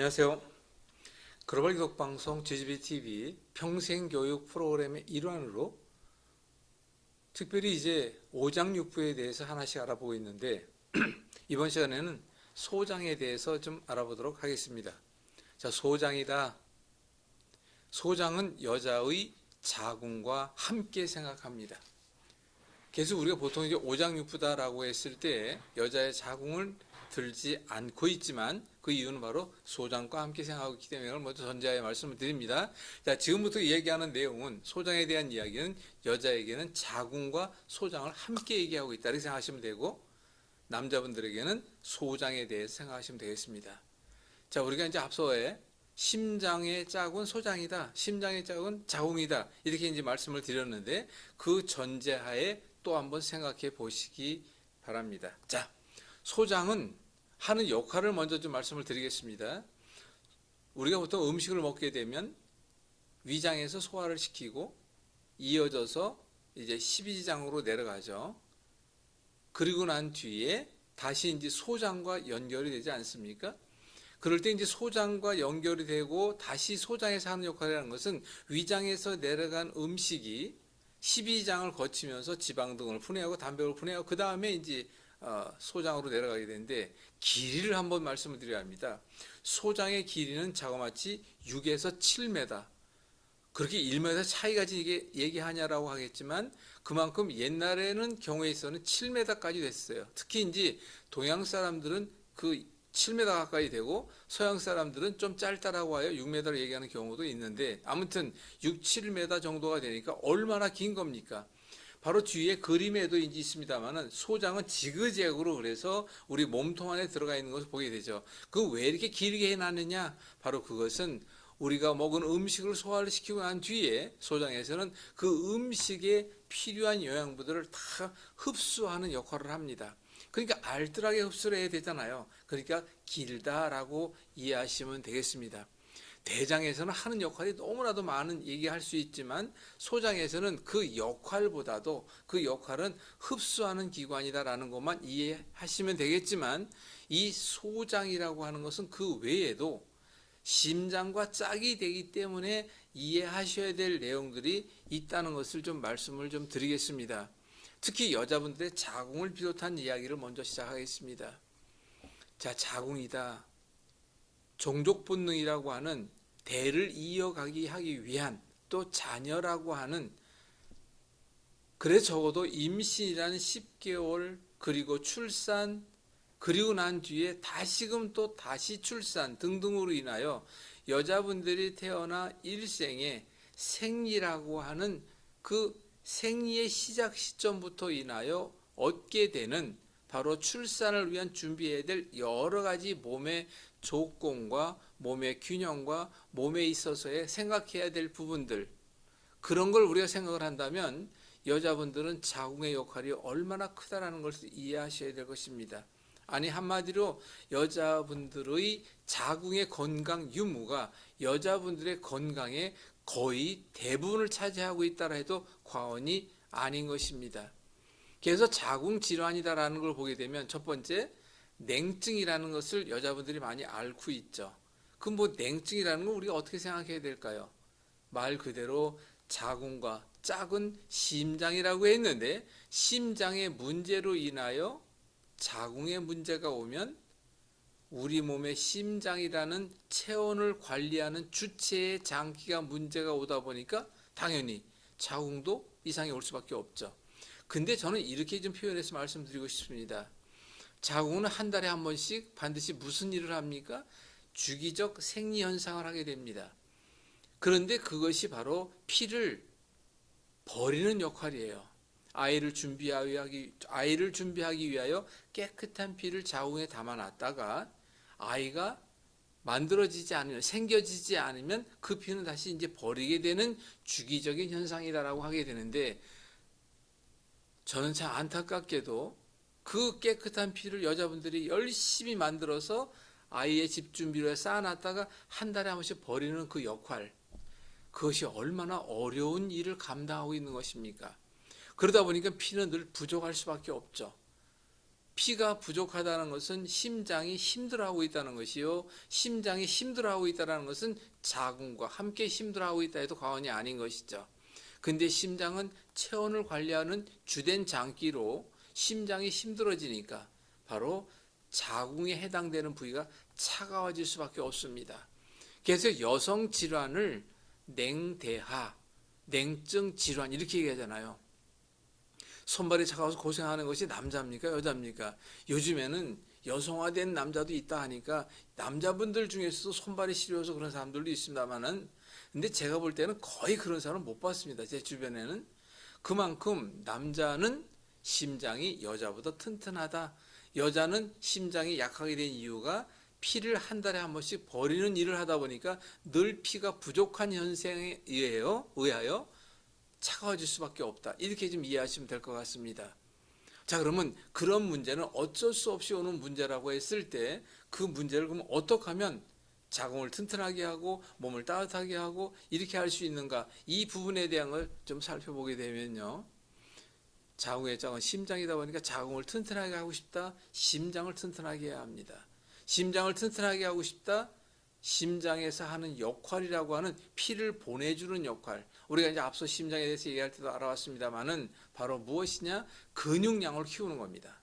안녕하세요. 글로벌 기독 방송 GGB TV 평생 교육 프로그램의 일환으로 특별히 이제 오장육부에 대해서 하나씩 알아보고 있는데 이번 시간에는 소장에 대해서 좀 알아보도록 하겠습니다. 자, 소장이다. 소장은 여자의 자궁과 함께 생각합니다. 그래서 우리가 보통 이제 오장육부다라고 했을 때 여자의 자궁을 들지 않고 있지만 그 이유는 바로 소장과 함께 생각하고 있기 때문에 이걸 먼저 전제하에 말씀을 드립니다. 자, 지금부터 얘기하는 내용은 소장에 대한 이야기는 여자에게는 자궁과 소장을 함께 얘기하고 있다 이렇게 생각하시면 되고 남자분들에게는 소장에 대해서 생각하시면 되겠습니다. 자, 우리가 이제 앞서에 심장의 짝은 소장이다. 심장의 짝은 자궁이다. 이렇게 이제 말씀을 드렸는데 그 전제하에 또 한번 생각해 보시기 바랍니다. 자, 소장은 하는 역할을 먼저 좀 말씀을 드리겠습니다. 우리가 보통 음식을 먹게 되면 위장에서 소화를 시키고 이어져서 이제 십이지장으로 내려가죠. 그리고 난 뒤에 다시 이제 소장과 연결이 되지 않습니까? 그럴 때 이제 소장과 연결이 되고 다시 소장에서 하는 역할이라는 것은 위장에서 내려간 음식이 십이장을 거치면서 지방 등을 분해하고 단백을 분해하고 그 다음에 이제 어, 소장으로 내려가게 되는데 길이를 한번 말씀을 드려야 합니다. 소장의 길이는 자그마치 6에서 7m. 그렇게 1m 차이가 이게 얘기하냐라고 하겠지만 그만큼 옛날에는 경우에 있어서는 7m까지 됐어요. 특히 이제 동양 사람들은 그 7m 가까이 되고 서양 사람들은 좀 짧다라고 하여 6m를 얘기하는 경우도 있는데 아무튼 6, 7m 정도가 되니까 얼마나 긴 겁니까? 바로 뒤에 그림에도 이제 있습니다만은 소장은 지그재그로 그래서 우리 몸통 안에 들어가 있는 것을 보게 되죠. 그 왜 이렇게 길게 해놨느냐? 바로 그것은 우리가 먹은 음식을 소화를 시키고 난 뒤에 소장에서는 그 음식에 필요한 영양분들을 다 흡수하는 역할을 합니다. 그러니까 알뜰하게 흡수를 해야 되잖아요. 그러니까 길다라고 이해하시면 되겠습니다. 대장에서는 하는 역할이 너무나도 많은 얘기할 수 있지만 소장에서는 그 역할보다도 그 역할은 흡수하는 기관이다라는 것만 이해하시면 되겠지만 이 소장이라고 하는 것은 그 외에도 심장과 짝이 되기 때문에 이해하셔야 될 내용들이 있다는 것을 좀 말씀을 좀 드리겠습니다. 특히 여자분들의 자궁을 비롯한 이야기를 먼저 시작하겠습니다. 자, 자궁이다. 종족 본능이라고 하는 대를 이어가기 하기 위한 또 자녀라고 하는 그래 적어도 임신이라는 10개월 그리고 출산 그리고 난 뒤에 다시금 또 다시 출산 등등으로 인하여 여자분들이 태어나 일생에 생리라고 하는 그 생리의 시작 시점부터 인하여 얻게 되는 바로 출산을 위한 준비해야 될 여러 가지 몸의 조건과 몸의 균형과 몸에 있어서의 생각해야 될 부분들 그런 걸 우리가 생각을 한다면 여자분들은 자궁의 역할이 얼마나 크다라는 것을 이해하셔야 될 것입니다. 아니 한마디로 여자분들의 자궁의 건강 유무가 여자분들의 건강의 거의 대부분을 차지하고 있다라 해도 과언이 아닌 것입니다. 그래서 자궁 질환이다라는 걸 보게 되면 첫 번째 냉증이라는 것을 여자분들이 많이 앓고 있죠. 그 뭐 냉증이라는 걸 우리가 어떻게 생각해야 될까요? 말 그대로 자궁과 짝은 심장이라고 했는데 심장의 문제로 인하여 자궁에 문제가 오면 우리 몸의 심장이라는 체온을 관리하는 주체의 장기가 문제가 오다 보니까 당연히 자궁도 이상이 올 수밖에 없죠. 근데 저는 이렇게 좀 표현해서 말씀드리고 싶습니다. 자궁은 한 달에 한 번씩 반드시 무슨 일을 합니까? 주기적 생리 현상을 하게 됩니다. 그런데 그것이 바로 피를 버리는 역할이에요. 아이를 준비하기 아이를 준비하기 위하여 깨끗한 피를 자궁에 담아 놨다가 아이가 만들어지지 않으면 생겨지지 않으면 그 피는 다시 이제 버리게 되는 주기적인 현상이다라고 하게 되는데 저는 참 안타깝게도 그 깨끗한 피를 여자분들이 열심히 만들어서 아이의 집 준비를 쌓아놨다가 한 달에 한 번씩 버리는 그 역할 그것이 얼마나 어려운 일을 감당하고 있는 것입니까? 그러다 보니까 피는 늘 부족할 수밖에 없죠. 피가 부족하다는 것은 심장이 힘들어하고 있다는 것이요. 심장이 힘들어하고 있다는 것은 자궁과 함께 힘들어하고 있다 해도 과언이 아닌 것이죠. 근데 심장은 체온을 관리하는 주된 장기로 심장이 힘들어지니까 바로 자궁에 해당되는 부위가 차가워질 수밖에 없습니다. 그래서 여성 질환을 냉대하, 냉증 질환 이렇게 얘기하잖아요. 손발이 차가워서 고생하는 것이 남자입니까 여자입니까? 요즘에는 여성화된 남자도 있다 하니까 남자분들 중에서도 손발이 시려워서 그런 사람들도 있습니다만은 근데 제가 볼 때는 거의 그런 사람은 못 봤습니다. 제 주변에는 그만큼 남자는 심장이 여자보다 튼튼하다. 여자는 심장이 약하게 된 이유가 피를 한 달에 한 번씩 버리는 일을 하다 보니까 늘 피가 부족한 현상에 의해요, 의하여 차가워질 수밖에 없다. 이렇게 좀 이해하시면 될 것 같습니다. 자, 그러면 그런 문제는 어쩔 수 없이 오는 문제라고 했을 때 그 문제를 그럼 어떻게 하면 자궁을 튼튼하게 하고 몸을 따뜻하게 하고 이렇게 할 수 있는가? 이 부분에 대한 걸 좀 살펴보게 되면요. 자궁의 장은 심장이다 보니까 자궁을 튼튼하게 하고 싶다. 심장을 튼튼하게 해야 합니다. 심장을 튼튼하게 하고 싶다. 심장에서 하는 역할이라고 하는 피를 보내주는 역할. 우리가 이제 앞서 심장에 대해서 얘기할 때도 알아왔습니다만은 바로 무엇이냐? 근육량을 키우는 겁니다.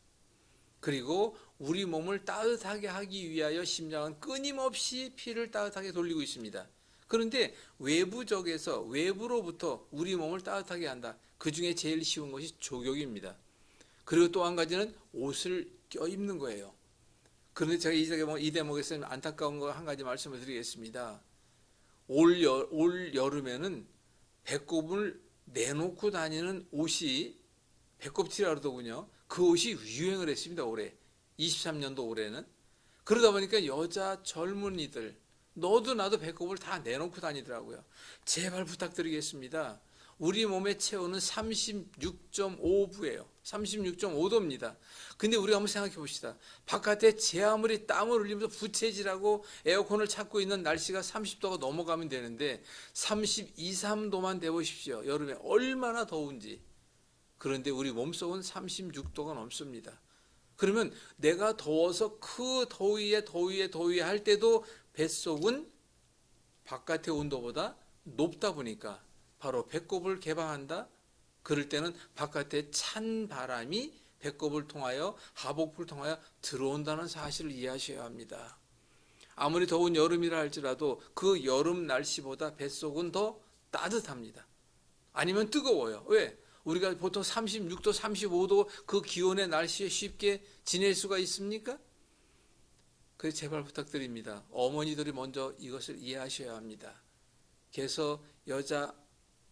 그리고 우리 몸을 따뜻하게 하기 위하여 심장은 끊임없이 피를 따뜻하게 돌리고 있습니다. 그런데 외부적에서 외부로부터 우리 몸을 따뜻하게 한다. 그 중에 제일 쉬운 것이 조격입니다. 그리고 또 한 가지는 옷을 껴입는 거예요. 그런데 제가 이 대목, 이 대목에서 안타까운 거 한 가지 말씀을 드리겠습니다. 올, 여, 올 여름에는 배꼽을 내놓고 다니는 옷이 배꼽티라 그러더군요. 그 옷이 유행을 했습니다. 올해 23년도 올해는 그러다 보니까 여자 젊은이들 너도 나도 배꼽을 다 내놓고 다니더라고요. 제발 부탁드리겠습니다. 우리 몸의 체온은 36.5부예요. 36.5도입니다. 근데 우리가 한번 생각해 봅시다. 바깥에 제 아무리 땀을 흘리면서 부채질하고 에어컨을 찾고 있는 날씨가 30도가 넘어가면 되는데 32, 3도만 돼 보십시오. 여름에 얼마나 더운지. 그런데 우리 몸속은 36도가 넘습니다. 그러면 내가 더워서 그 더위에 더위에 더위에 할 때도 뱃속은 바깥의 온도보다 높다 보니까 바로 배꼽을 개방한다. 그럴 때는 바깥에 찬 바람이 배꼽을 통하여 하복부를 통하여 들어온다는 사실을 이해하셔야 합니다. 아무리 더운 여름이라 할지라도 그 여름 날씨보다 뱃속은 더 따뜻합니다. 아니면 뜨거워요. 왜? 우리가 보통 36도, 35도 그 기온의 날씨에 쉽게 지낼 수가 있습니까? 그래서 제발 부탁드립니다. 어머니들이 먼저 이것을 이해하셔야 합니다. 그래서 여자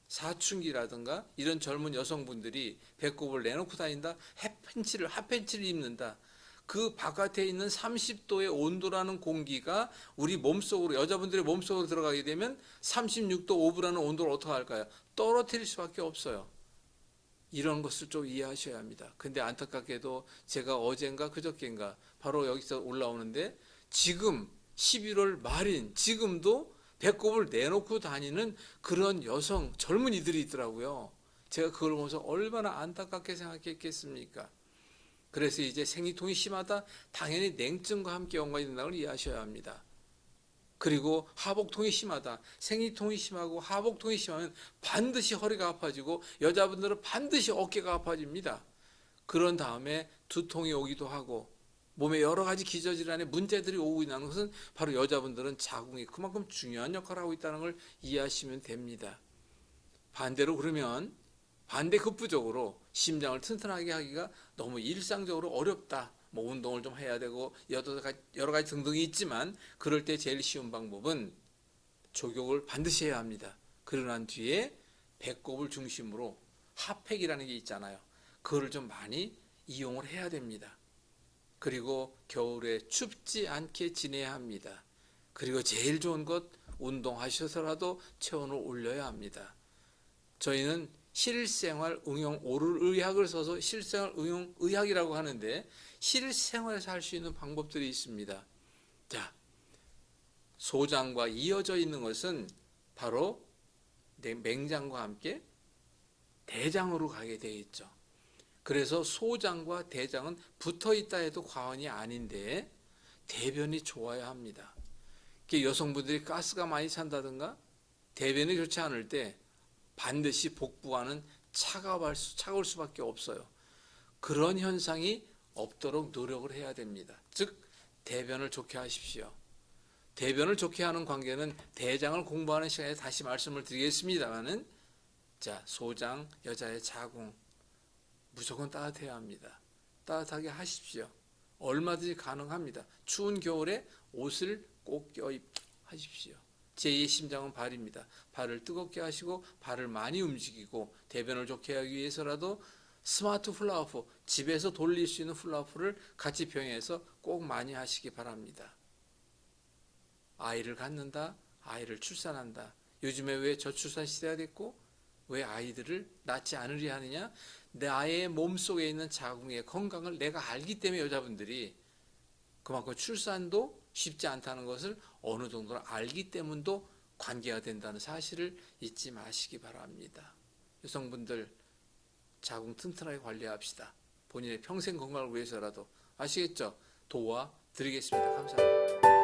사춘기라든가 이런 젊은 여성분들이 배꼽을 내놓고 다닌다. 핫팬츠를 핫팬츠를 입는다. 그 바깥에 있는 30도의 온도라는 공기가 우리 몸속으로 여자분들의 몸속으로 들어가게 되면 36도 5부라는 온도를 어떻게 할까요? 떨어뜨릴 수밖에 없어요. 이런 것을 좀 이해하셔야 합니다. 근데 안타깝게도 제가 어젠가 그저께인가 바로 여기서 올라오는데 지금 11월 말인 지금도 배꼽을 내놓고 다니는 그런 여성 젊은이들이 있더라고요. 제가 그걸 보면서 얼마나 안타깝게 생각했겠습니까? 그래서 이제 생리통이 심하다 당연히 냉증과 함께 연관이 된다는 걸 이해하셔야 합니다. 그리고 하복통이 심하다. 생리통이 심하고 하복통이 심하면 반드시 허리가 아파지고 여자분들은 반드시 어깨가 아파집니다. 그런 다음에 두통이 오기도 하고 몸에 여러 가지 기저질환의 문제들이 오고 있는 것은 바로 여자분들은 자궁이 그만큼 중요한 역할을 하고 있다는 걸 이해하시면 됩니다. 반대로 그러면 반대 급부적으로 심장을 튼튼하게 하기가 너무 일상적으로 어렵다. 뭐 운동을 좀 해야 되고 여러 가지, 여러 가지 등등이 있지만 그럴 때 제일 쉬운 방법은 조격을 반드시 해야 합니다. 그러고 난 뒤에 배꼽을 중심으로 핫팩이라는 게 있잖아요. 그거를 좀 많이 이용을 해야 됩니다. 그리고 겨울에 춥지 않게 지내야 합니다. 그리고 제일 좋은 것 운동하셔서라도 체온을 올려야 합니다. 저희는 실생활 응용 오를 의학을 써서 실생활 응용 의학이라고 하는데 실생활에서 할 수 있는 방법들이 있습니다. 자, 소장과 이어져 있는 것은 바로 맹장과 함께 대장으로 가게 되어 있죠. 그래서 소장과 대장은 붙어 있다 해도 과언이 아닌데 대변이 좋아야 합니다. 여성분들이 가스가 많이 찬다든가 대변이 좋지 않을 때 반드시 복부와는 차가울, 수, 차가울 수밖에 없어요. 그런 현상이 없도록 노력을 해야 됩니다. 즉 대변을 좋게 하십시오. 대변을 좋게 하는 관계는 대장을 공부하는 시간에 다시 말씀을 드리겠습니다만은 자 소장 여자의 자궁 무조건 따뜻해야 합니다. 따뜻하게 하십시오. 얼마든지 가능합니다. 추운 겨울에 옷을 꼭 껴입 하십시오. 제2의 심장은 발입니다. 발을 뜨겁게 하시고 발을 많이 움직이고 대변을 좋게 하기 위해서라도 스마트 플라워프 집에서 돌릴 수 있는 플라워프를 같이 병행해서 꼭 많이 하시기 바랍니다. 아이를 갖는다, 아이를 출산한다. 요즘에 왜 저출산 시대가 됐고 왜 아이들을 낳지 않으려 하느냐? 내 아이의 몸 속에 있는 자궁의 건강을 내가 알기 때문에 여자분들이 그만큼 출산도 쉽지 않다는 것을 어느 정도 알기 때문도 관계가 된다는 사실을 잊지 마시기 바랍니다. 여성분들 자궁 튼튼하게 관리합시다. 본인의 평생 건강을 위해서라도 아시겠죠? 도와 드리겠습니다. 감사합니다.